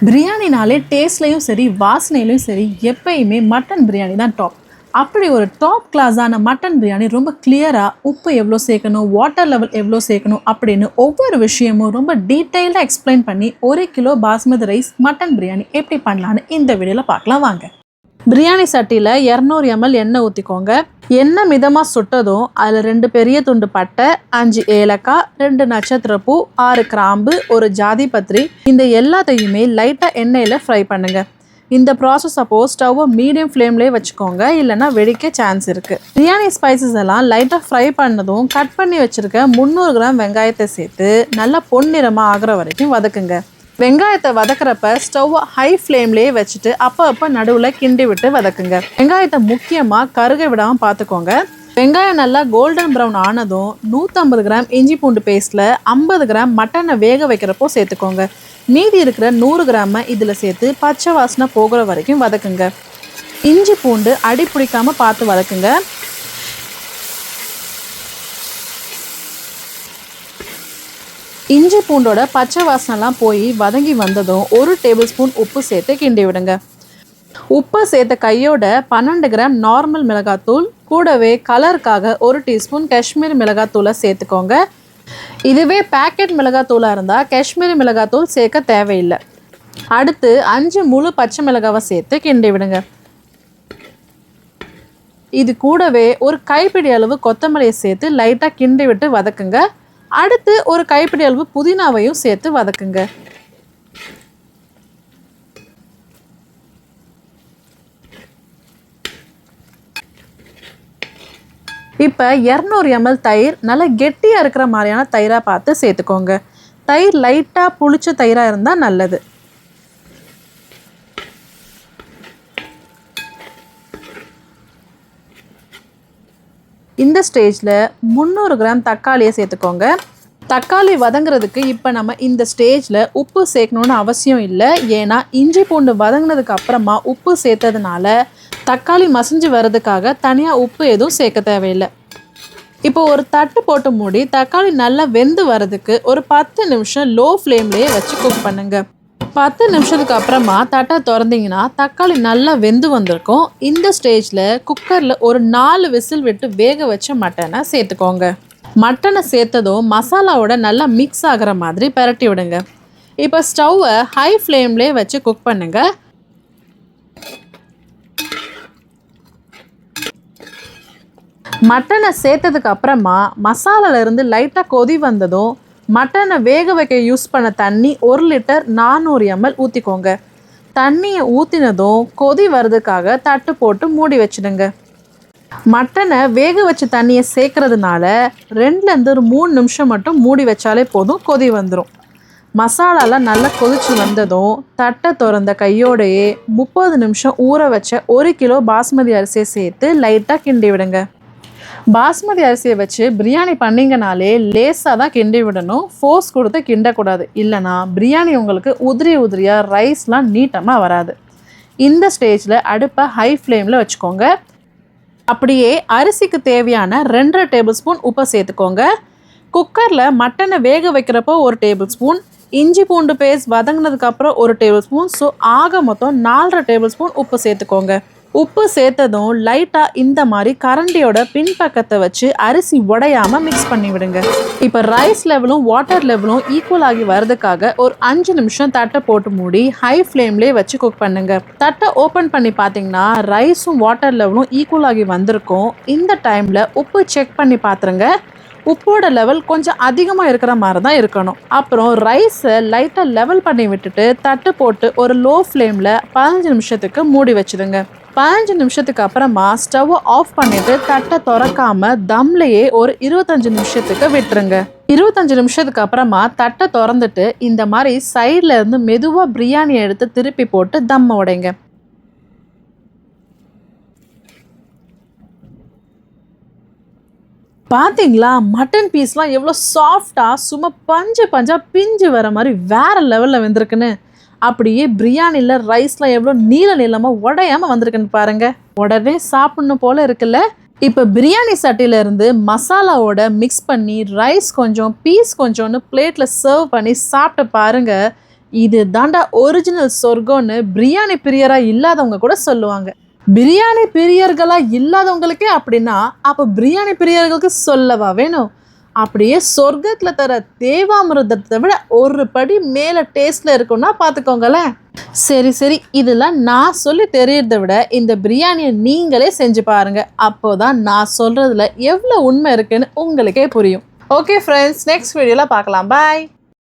பிரியாணினாலே டேஸ்ட்லேயும் சரி வாசனையிலையும் சரி எப்பயுமே மட்டன் பிரியாணி தான் டாப் அப்படி ஒரு டாப் கிளாஸான மட்டன் பிரியாணி ரொம்ப கிளியராக உப்பு எவ்வளோ சேர்க்கணும் வாட்டர் லெவல் எவ்வளோ சேர்க்கணும் அப்படின்னு ஒவ்வொரு விஷயமும் ரொம்ப டீட்டெயில்டாக எக்ஸ்பிளைன் பண்ணி ஒரு kilo basmati rice mutton biryani எப்படி பண்ணலான்னு இந்த வீடியோவில் பார்க்கலாம் வாங்க. பிரியாணி சட்டியில் இரநூறு எம்எல் எண்ணெய் ஊற்றிக்கோங்க எண்ணெய் மிதமாக சுட்டதும் அதில் ரெண்டு பெரிய துண்டு பட்டை அஞ்சு ஏலக்காய் ரெண்டு நட்சத்திரப்பூ ஆறு கிராம்பு ஒரு ஜாதி பத்திரி. இந்த எல்லாத்தையுமே லைட்டாக எண்ணெயில் ஃப்ரை பண்ணுங்கள் இந்த ப்ராசஸ் அப்போ ஸ்டவ்வை மீடியம் ஃப்ளேம்லேயே வச்சுக்கோங்க. இல்லைன்னா வெடிக்க சான்ஸ் இருக்குது பிரியாணி ஸ்பைசஸ் எல்லாம் லைட்டாக ஃப்ரை பண்ணதும் கட் பண்ணி வச்சுருக்க முந்நூறு கிராம் வெங்காயத்தை சேர்த்து நல்லா பொன்னிறமாக ஆகிற வரைக்கும் வதக்குங்க. வெங்காயத்தை வதக்குறப்ப ஸ்டவ் ஹை ஃப்ளேம்லேயே வச்சுட்டு அப்போ அப்போ நடுவில் கிண்டி விட்டு வதக்குங்க. வெங்காயத்தை முக்கியமாக கருக விடாமல் பார்த்துக்கோங்க வெங்காயம் நல்லா கோல்டன் ப்ரௌன் ஆனதும் நூற்றம்பது கிராம் இஞ்சி பூண்டு பேஸ்ட்டில் ஐம்பது கிராம் மட்டனை வேக வைக்கிறப்போ சேர்த்துக்கோங்க. மீதி இருக்கிற நூறு கிராமை இதில் சேர்த்து பச்சை வாசனை போகிற வரைக்கும் வதக்குங்க. இஞ்சி பூண்டு அடி பிடிக்காமல் பார்த்து வதக்குங்க. இஞ்சி பூண்டோட பச்சை வாசனைலாம் போய் வதங்கி வந்ததும் ஒரு டேபிள் ஸ்பூன் உப்பு சேர்த்து கிண்டி விடுங்க. உப்பை சேர்த்த கையோட பன்னெண்டு கிராம் நார்மல் மிளகாத்தூள் கூடவே கலருக்காக ஒரு டீஸ்பூன் காஷ்மீர் மிளகாத்தூளை சேர்த்துக்கோங்க. இதுவே பேக்கெட் மிளகாத்தூளாக இருந்தால் காஷ்மீரி மிளகாத்தூள் சேர்க்க தேவையில்லை. அடுத்து அஞ்சு முழு பச்சை மிளகாவை சேர்த்து கிண்டி விடுங்க. இது கூடவே ஒரு கைப்பிடி அளவு கொத்தமல்லியை சேர்த்து லைட்டாக கிண்டி விட்டு வதக்குங்க. அடுத்து ஒரு கைப்பிடி அளவு புதினாவையும் சேர்த்து வதக்குங்க. இப்போ இரநூறு எம்எல் தயிர் நல்லா கெட்டியாக இருக்கிற மாதிரியான தயிராக பார்த்து சேர்த்துக்கோங்க. தயிர் லைட்டாக புளிச்ச தயிராக இருந்தால் நல்லது. இந்த ஸ்டேஜில் முந்நூறு கிராம் தக்காளியை சேர்த்துக்கோங்க. தக்காளி வதங்குறதுக்கு இப்போ நம்ம இந்த ஸ்டேஜில் உப்பு சேர்க்கணுன்னு அவசியம் இல்லை. ஏன்னா இஞ்சி பூண்டு வதங்கினதுக்கு அப்புறமா உப்பு சேர்த்ததுனால தக்காளி மசிஞ்சு வர்றதுக்காக தனியாக உப்பு எதுவும் சேர்க்க தேவையில்லை. இப்போ ஒரு தட்டு போட்டு மூடி தக்காளி நல்லா வெந்து வர்றதுக்கு ஒரு பத்து நிமிஷம் லோ ஃப்ளேம்லேயே வச்சு குக் பண்ணுங்க. பத்து நிமிஷத்துக்கு அப்புறமா தட்டை திறந்தீங்கன்னா தக்காளி நல்லா வெந்து வந்திருக்கும். இந்த ஸ்டேஜில் குக்கரில் ஒரு நாலு விசில் விட்டு வேக வச்ச மட்டனை சேர்த்துக்கோங்க. மட்டனை சேர்த்ததும் மசாலாவோட நல்லா மிக்ஸ் ஆகிற மாதிரி பரட்டி விடுங்க. இப்போ ஸ்டவ்வை ஹை ஃப்ளேம்லேயே வச்சு குக் பண்ணுங்கள் மட்டனை சேர்த்ததுக்கு அப்புறமா மசாலால இருந்து லைட்டாக கொதி வந்ததும் மட்டனை வேக வைக்க யூஸ் பண்ண தண்ணி ஒரு லிட்டர் நானூறு எம்எல் ஊற்றிக்கோங்க தண்ணியை ஊற்றினதும் கொதி வர்றதுக்காக தட்டு போட்டு மூடி வச்சிடுங்க. மட்டனை வேக வச்ச தண்ணியை சேர்க்கறதுனால ரெண்டுலேருந்து ஒரு மூணு நிமிஷம் மட்டும் மூடி வச்சாலே போதும் கொதி வந்துடும் மசாலாலாம் நல்லா கொதிச்சு வந்ததும் தட்டை திறந்த கையோடையே முப்பது நிமிஷம் ஊற வச்ச ஒரு கிலோ பாஸ்மதி அரிசியை சேர்த்து லைட்டாக கிண்டி விடுங்க. பாஸ்மதி அரிசியை வச்சு பிரியாணி பண்ணிங்கனாலே லேஸாக தான் கிண்டி விடணும். ஃபோர்ஸ் கொடுத்து கிண்டக்கூடாது. இல்லைனா பிரியாணி உங்களுக்கு உதிரி உதிரியாக ரைஸ்லாம் நீட்டமாக வராது. இந்த ஸ்டேஜில் அடுப்பை ஹை ஃப்ளேமில் வச்சுக்கோங்க. அப்படியே அரிசிக்கு தேவையான ரெண்டரை டேபிள் ஸ்பூன் உப்பை சேர்த்துக்கோங்க. குக்கரில் மட்டனை வேக வைக்கிறப்போ ஒரு டேபிள் ஸ்பூன் இஞ்சி பூண்டு பேஸ்ட் வதங்கினதுக்கப்புறம் ஒரு டேபிள் ஸ்பூன் ஸோ ஆக மொத்தம் நாலரை டேபிள் ஸ்பூன் உப்பு சேர்த்துக்கோங்க. உப்பு சேர்த்ததும் லைட்டாக இந்த மாதிரி கரண்டியோட பின்பக்கத்தை வச்சு அரிசி உடையாமல் மிக்ஸ் பண்ணி விடுங்க இப்போ ரைஸ் லெவலும் வாட்டர் லெவலும் ஈக்குவல் ஆகி வர்றதுக்காக ஒரு அஞ்சு நிமிஷம் தட்டை போட்டு மூடி ஹை ஃப்ளேம்லேயே வச்சு குக் பண்ணுங்க. தட்டை ஓப்பன் பண்ணி பார்த்தீங்கன்னா ரைஸும் வாட்டர் லெவலும் ஈக்குவல் ஆகி வந்திருக்கும். இந்த டைமில் உப்பு செக் பண்ணி பார்த்துருங்க உப்போட லெவல் கொஞ்சம் அதிகமாக இருக்கிற மாதிரி தான் இருக்கணும். அப்புறம் ரைஸை லைட்டாக லெவல் பண்ணி விட்டுட்டு தட்டு போட்டு ஒரு லோ ஃப்ளேமில் பதினஞ்சு நிமிஷத்துக்கு மூடி வச்சுடுங்க. பதினஞ்சு நிமிஷத்துக்கு அப்புறமா ஸ்டவ்வை ஆஃப் பண்ணிட்டு தட்டை திறக்காம தம்லையே ஒரு இருபத்தஞ்சு நிமிஷத்துக்கு விட்டுருங்க. இருபத்தஞ்சு நிமிஷத்துக்கு அப்புறமா தட்டை திறந்துட்டு இந்த மாதிரி சைடில் இருந்து மெதுவாக பிரியாணி எடுத்து திருப்பி போட்டு தம்மை உடைங்க. பார்த்தீங்களா மட்டன் பீஸ்லாம் எவ்வளோ சாஃப்டாக சும்மா பஞ்சு பஞ்சாக பிஞ்சு வர மாதிரி வேறு லெவலில் வந்திருக்குன்னு. அப்படியே பிரியாணியில் ரைஸ்லாம் எவ்வளோ நீள நீளமாக உடையாமல் வந்திருக்குன்னு பாருங்கள் உடனே சாப்பிட்ணும் போல் இருக்குல்ல? இப்போ பிரியாணி சட்டியிலேருந்து மசாலாவோட மிக்ஸ் பண்ணி ரைஸ் கொஞ்சம் பீஸ் கொஞ்சோன்னு பிளேட்டில் சர்வ் பண்ணி சாப்பிட்டு பாருங்கள் இது தாண்டா ஒரிஜினல் சொர்க்கம்னு பிரியாணி பிரியராக இல்லாதவங்க கூட சொல்லுவாங்க. பிரியாணி பிரியர்களாக இல்லாதவங்களுக்கே அப்படின்னா அப்போ பிரியாணி பிரியர்களுக்கு சொல்லவா வேணும்? அப்படியே சொர்க்கத்தில் தர தேவாமிரதத்தை விட ஒரு படி மேலே டேஸ்ட்டில் இருக்கும்னா பார்த்துக்கோங்களேன் சரி சரி. இதெல்லாம் நான் சொல்லி தெரியறத விட இந்த பிரியாணியை நீங்களே செஞ்சு பாருங்க. அப்போதான் நான் சொல்கிறதுல எவ்வளோ உண்மை இருக்குன்னு உங்களுக்கே புரியும். ஓகே ஃப்ரெண்ட்ஸ் நெக்ஸ்ட் வீடியோவில் பார்க்கலாம். பாய்